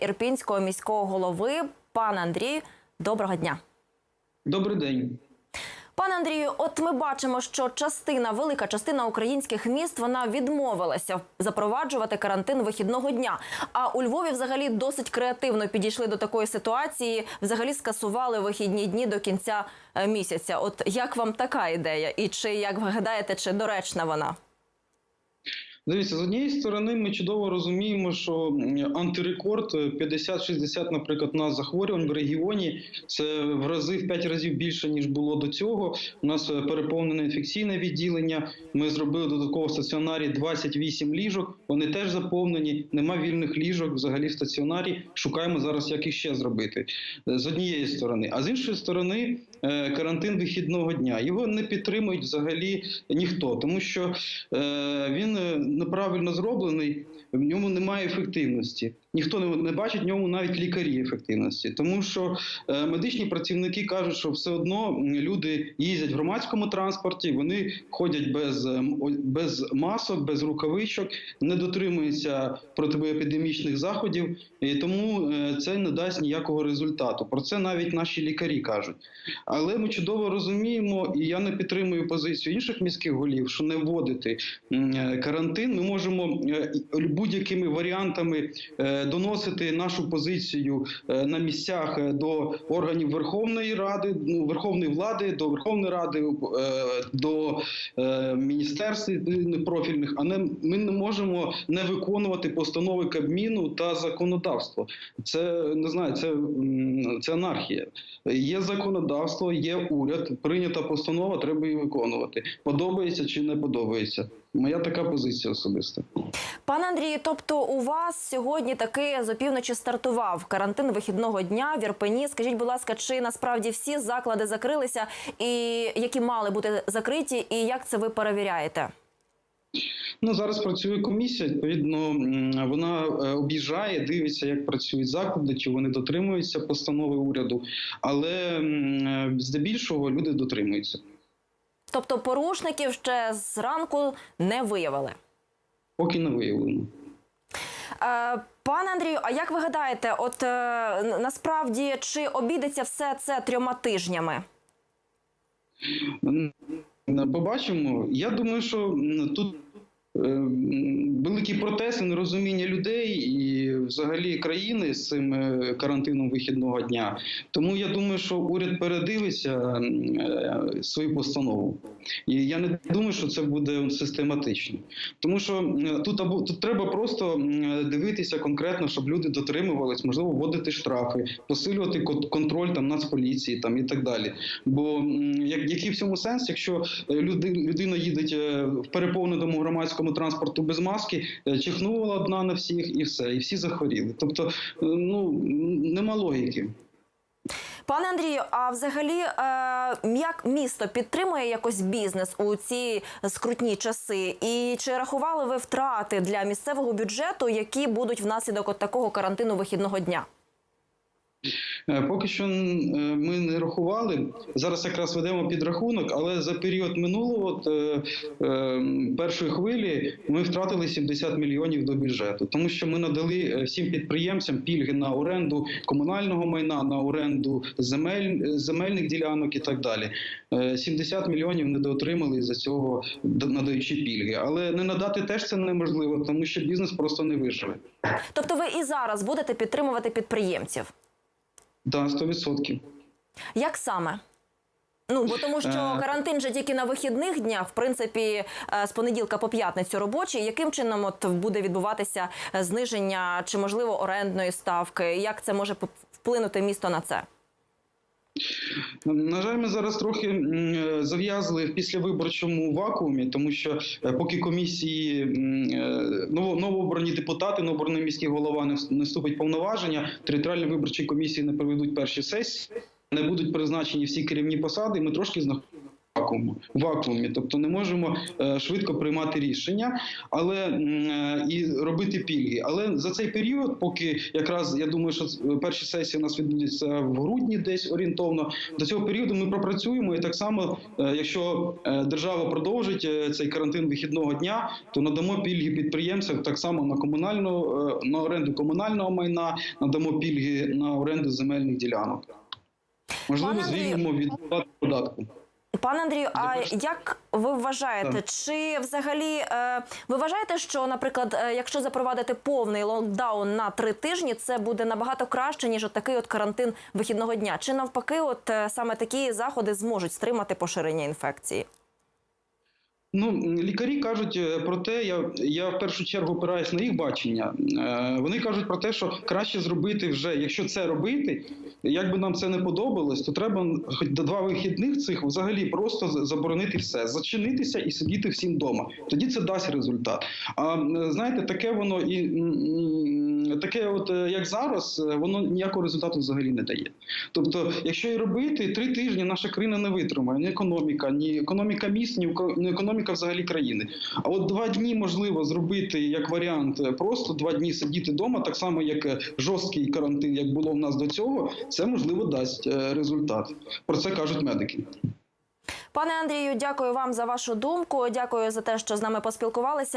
Ірпінського міського голови. Пан Андрій, доброго дня. Добрий день. Пане Андрію, от ми бачимо, що частина, велика частина українських міст вона відмовилася запроваджувати карантин вихідного дня. А у Львові взагалі досить креативно підійшли до такої ситуації. Взагалі скасували вихідні дні до кінця е, місяця. От як вам така ідея? І чи як ви гадаєте, чи доречна вона? Дивіться, з однієї сторони, ми чудово розуміємо, що антирекорд е, 50-60, наприклад, у нас захворювань в регіоні. Це в рази в 5 разів більше ніж було до цього. У нас е, переповнене інфекційне відділення. Ми зробили додатково в стаціонарі 28 ліжок. Вони теж заповнені. Нема вільних ліжок взагалі в стаціонарі. Шукаємо зараз, як їх ще зробити Е, з однієї сторони. А з іншої сторони, е, карантин вихідного дня його не підтримують взагалі ніхто, тому що е, він е, неправильно зроблений, в ньому немає ефективності. Ніхто не, бачить в ньому навіть лікарі ефективності, тому що е, медичні працівники кажуть, що все одно люди їздять в громадському транспорті, вони ходять без, без масок, без рукавичок, не дотримуються протиепідемічних заходів, і тому е, це не дасть ніякого результату. Про це навіть наші лікарі кажуть. Але ми чудово розуміємо, і я не підтримую позицію інших міських голів, що не вводити е, карантин. Ми можемо будь-якими варіантами е, доносити нашу позицію е, на місцях е, до органів Верховної Ради, ну, Верховної влади, до Верховної Ради, до міністерств профільних. А не ми не можемо не виконувати постанови Кабміну та законодавство. Це не знаю, це, це анархія. Є законодавство, є уряд, прийнята постанова, треба її виконувати. Подобається чи не подобається. Моя така позиція особиста. Пане Андрію, тобто у вас сьогодні таки з опівночі стартував карантин вихідного дня в Ірпені. Скажіть, будь ласка, чи насправді всі заклади закрилися, і які мали бути закриті, і як це ви перевіряєте? Ну зараз працює комісія. Відповідно, вона е, об'їжджає, дивиться, як працюють заклади, чи вони дотримуються постанови уряду. Але е, здебільшого люди дотримуються. Тобто порушників ще зранку не виявили. Поки не виявлено. Е, Пане Андрію, а як ви гадаєте, от е, насправді чи обійдеться все це трьома тижнями? Побачимо. Я думаю, що тут е, великі протести, нерозуміння людей і взагалі країни з цим е, карантином вихідного дня. Тому я думаю, що уряд передивиться е, свою постанову. І я не думаю, що це буде систематично. Тому що тут або тут треба просто дивитися конкретно, щоб люди дотримувались, можливо, вводити штрафи, посилювати кон- контроль там нацполіції там і так далі. Бо як який в цьому сенс, якщо е, люди, людина їде в переповненому громадському транспорту без маски, чихнула одна на всіх, і все, і всі захворіли. Тобто, е, ну нема логіки. Пане Андрію, а взагалі е, як місто підтримує якось бізнес у ці скрутні часи? І чи рахували ви втрати для місцевого бюджету, які будуть внаслідок от такого карантину вихідного дня? Е, Поки що е, ми не рахували. Зараз якраз ведемо підрахунок, але за період минулого е, першої хвилі ми втратили 70 мільйонів до бюджету, тому що ми надали всім підприємцям пільги на оренду комунального майна, на оренду земель, земельних ділянок і так далі. Е, 70 мільйонів недоотримали за цього надаючи пільги. Але не надати теж це неможливо, тому що бізнес просто не виживе. Тобто, ви і зараз будете підтримувати підприємців? Да, 100%. Як саме? Ну бо тому, що Е. карантин же тільки на вихідних днях, в принципі, е, з понеділка по п'ятницю робочий. Яким чином от буде відбуватися е, зниження чи можливо орендної ставки? Як це може вплинути місто на це? На жаль, ми зараз трохи зав'язли в післявиборчому вакуумі, тому що поки комісії новообрані депутати, новообраний міський голова не вступить повноваження, територіальні виборчі комісії не проведуть перші сесії, не будуть призначені всі керівні посади. Ми трошки знах- вакууму, вакуумі, тобто не можемо е, швидко приймати рішення, але е, і робити пільги. Але за цей період, поки якраз я думаю, що е, перші сесії у нас відбудуться в грудні, десь орієнтовно. До цього періоду ми пропрацюємо, і так само, якщо держава продовжить цей карантин вихідного дня, то надамо пільги підприємцям так само на комунальну на оренду комунального майна, надамо пільги на оренду земельних ділянок. Можливо, звільнимо від податку. Пане Андрію, а як ви вважаєте, чи взагалі е, ви вважаєте, що, наприклад, е, якщо запровадити повний локдаун на три тижні, це буде набагато краще ніж от такий от карантин вихідного дня? Чи навпаки, от е, саме такі заходи зможуть стримати поширення інфекції? Ну, лікарі кажуть е, про те, я, я в першу чергу опираюсь на їх бачення. Е, Вони кажуть про те, що краще зробити вже, якщо це робити, як би нам це не подобалось, то треба хоч до два вихідних цих взагалі просто заборонити все, зачинитися і сидіти всім вдома. Тоді це дасть результат. А знаєте, таке воно і таке, от е, як зараз, е, воно ніякого результату взагалі не дає. Тобто, якщо і робити, три тижні наша країна не витримає, ні економіка, ні економіка міст, ні економіка взагалі країни. А от два дні можливо зробити як варіант, е, просто два дні сидіти вдома, так само як жорсткий карантин, як було в нас до цього, це можливо дасть результат. Про це кажуть медики. Пане Андрію, дякую вам за вашу думку. Дякую за те, що з нами поспілкувалися.